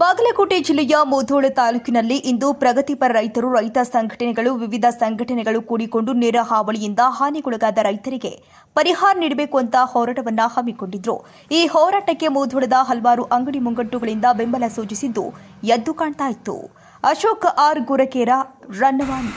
ಬಾಗಲಕೋಟೆ ಜಿಲ್ಲೆಯ ಮುಧೋಳ ತಾಲೂಕಿನಲ್ಲಿ ಇಂದು ಪ್ರಗತಿಪರ ರೈತರು, ರೈತ ಸಂಘಟನೆಗಳು, ವಿವಿಧ ಸಂಘಟನೆಗಳು ಕೂಡಿಕೊಂಡು ನೇರ ಹಾವಳಿಯಿಂದ ಹಾನಿಗೊಳಗಾದ ರೈತರಿಗೆ ಪರಿಹಾರ ನೀಡಬೇಕು ಅಂತ ಹೋರಾಟವನ್ನ ಹಮ್ಮಿಕೊಂಡಿದ್ರು. ಈ ಹೋರಾಟಕ್ಕೆ ಮುಧೋಳದ ಹಲವಾರು ಅಂಗಡಿ ಮುಂಗಟ್ಟುಗಳಿಂದ ಬೆಂಬಲ ಸೂಚಿಸಿದ್ದು ಎದ್ದು ಕಾಣ್ತಾ ಇತ್ತು. ಅಶೋಕ್ ಆರ್. ಗುರಕೇರ ರನ್ನವಾಣಿ